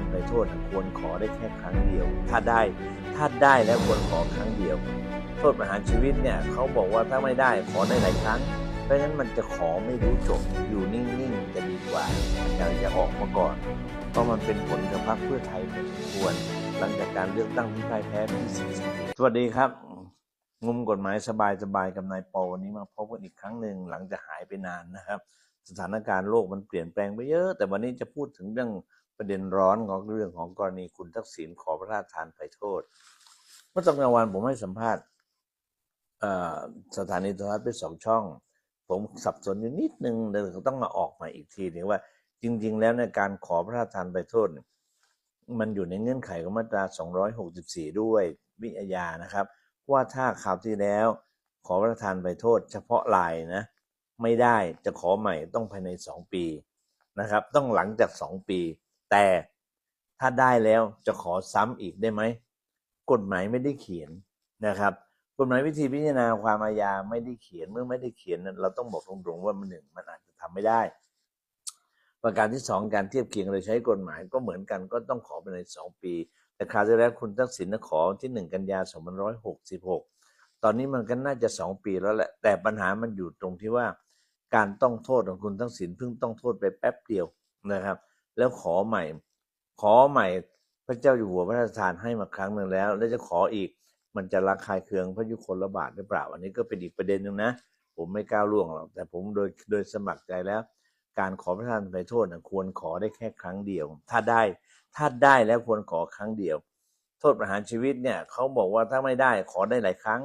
านไปโทษควรขอได้แค่ครั้งเดียว ถ้าได้ถ้าได้แล้วควรขอครั้งเดียว โทษประหารชีวิตเนี่ยเขาบอกว่าถ้าไม่ได้ขอได้หลายครั้ง เพราะฉะนั้นมันจะขอไม่รู้จบอยู่นิ่งๆจะดีกว่าอย่ากจะออกมาก่อนเพราะมันเป็นผลกับพรรคเพื่อไทยพอสมควร หลังจากการเลือกตั้งที่พ่ายแพ้ที่สีสะเกษสวัสดีครับงุมกฎหมายสบายสบายๆกับนายปอวันนี้มาพบกันอีกครั้งหนึ่งหลังจากหายไปนานนะครับ สถานการณ์โลกมันเปลี่ยนแปลงไปเยอะ แต่วันนี้จะพูดถึงเรื่อง ประเด็นร้อนของเรื่องของกรณีคุณทักษิณขอพระราชทานไฟโทษ เมื่อตอนกลางวันผมให้สัมภาษณ์สถานีโทรทัศน์ไปสองช่อง ผมสับสนอยู่นิดนึงเดี๋ยวต้องมาออกมาอีกทีหนึงว่า จริง ๆ แล้วในการขอพระราชทานไฟโทษ มันอยู่ในเงื่อนไขของมาตรา 264 ด้วยวิทยานะครับ ว่าถ้าคราวที่แล้วขอพระราชทานไฟโทษ เฉพาะลายนะ ไม่ได้จะขอใหม่ต้องภายใน 2 ปีนะครับ ต้องหลังจาก 2 ปี แต่ถ้าได้แล้วจะขอซ้ำอีกได้ไหมกฎหมายไม่ได้เขียนนะครับกฎหมายวิธีพิจารณาความอาญาไม่ได้เขียนเมื่อไม่ได้เขียนนั้นเราต้องบอกตรงๆว่ามันหนึ่งมันอาจจะทำไม่ได้ ประการที่สองการเทียบเคียงโดยใช้กฎหมายก็เหมือนกันก็ต้องขอภายในสองปี แต่คราวที่แล้วคุณทักษิณน่ะขอที่หนึ่งกันยาสองพันร้อยหกสิบหกตอนนี้มันก็น่าจะสองปีแล้วแหละ แต่ปัญหามันอยู่ตรงที่ว่า การต้องโทษของคุณทักษิณเพิ่งต้องโทษไปแป๊บเดียวนะครับ แล้วขอใหม่ ขอใหม่ พระเจ้าอยู่หัวพระราชทานให้มาครั้งหนึ่งแล้ว แล้วจะขออีก มันจะระคายเคืองพระยุคลบาทหรือเปล่า อันนี้ก็เป็นอีกประเด็นหนึ่งนะ ผมไม่ก้าวล่วงหรอก แต่ผมโดยโดยสมัครใจแล้ว การขอพระทานไฟโทษนะควรขอได้แค่ครั้งเดียว ถ้าได้ ถ้าได้แล้วควรขอครั้งเดียว โทษประหารชีวิตเนี่ยเขาบอกว่าถ้าไม่ได้ขอได้หลายครั้ง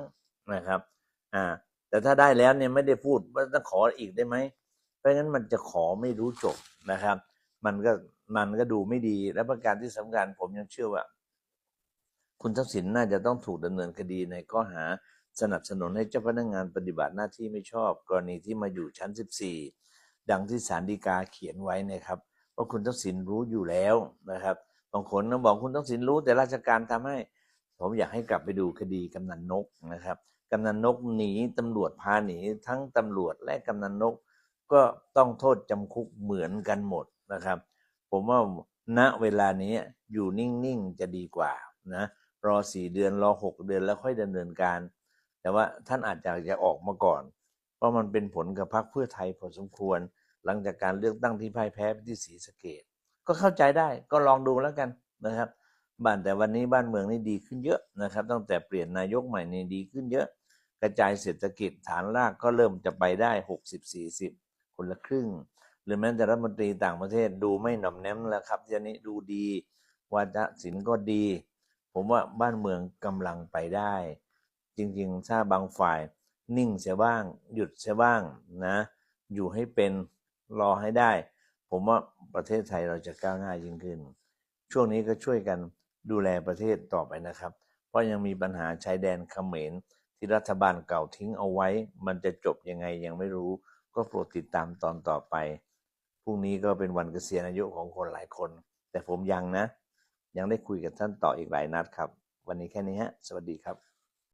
นะครับ อ่า แต่ถ้าได้แล้วเนี่ยไม่ได้พูดว่าต้องขออีกได้ไหม เพราะฉะนั้นมันจะขอไม่รู้จบนะครับ มันก็มันก็ดูไม่ดีและประการที่สำคัญผมยังเชื่อว่า คุณทักษิณน่าจะต้องถูกดำเนินคดีในข้อหาสนับสนุนให้เจ้าพนักงานปฏิบัติหน้าที่ไม่ชอบ กรณีที่มาอยู่ชั้น 14 ดังที่ศาลฎีกาเขียนไว้นะครับว่าคุณทักษิณรู้อยู่แล้วนะครับบางคนบอกคุณทักษิณรู้แต่ราชการทำให้ ผมอยากให้กลับไปดูคดีกำนันนกนะครับกำนันนกหนีตำรวจพาหนีทั้งตำรวจและกำนันนกก็ต้องโทษจำคุกเหมือนกันหมด นะครับ ผมว่าณเวลานี้อยู่นิ่งๆจะดีกว่านะรอสี่เดือนรอหกเดือนแล้วค่อยดำเนินการ แต่ว่าท่านอาจจะจะออกมาก่อน เพราะมันเป็นผลกับพรรคเพื่อไทยพอสมควร หลังจากการเลือกตั้งที่พ่ายแพ้ไปที่ศรีสะเกดก็เข้าใจได้ก็ลองดูแล้วกันนะครับบ้านแต่วันนี้บ้านเมืองนี่ดีขึ้นเยอะนะครับ ตั้งแต่เปลี่ยนนายกใหม่นี่ดีขึ้นเยอะ กระจายเศรษฐกิจฐานรากก็เริ่มจะไปได้หกสิบสี่สิบคนละครึ่ง หรือแม้แต่รัฐมนตรีต่างประเทศดูไม่หน่อมแนมแล้วครับทีนี้ดูดีวาทศิลป์ก็ดี ผมว่าบ้านเมืองกำลังไปได้ จริงๆ ถ้าบางฝ่ายนิ่งเสียบ้าง หยุดเสียบ้างนะ อยู่ให้เป็นรอให้ได้ ผมว่าประเทศไทยเราจะก้าวหน้ายิ่งขึ้น ช่วงนี้ก็ช่วยกันดูแลประเทศต่อไปนะครับ เพราะยังมีปัญหาชายแดนเขมรที่รัฐบาลเก่าทิ้งเอาไว้ มันจะจบยังไงยังไม่รู้ ก็โปรดติดตามตอนต่อไป พรุ่งนี้ก็เป็นวันเกษียณอายุของคนหลายคน แต่ผมยังนะ ยังได้คุยกับท่านต่ออีกหลายนัดครับ วันนี้แค่นี้ฮะ สวัสดีครับ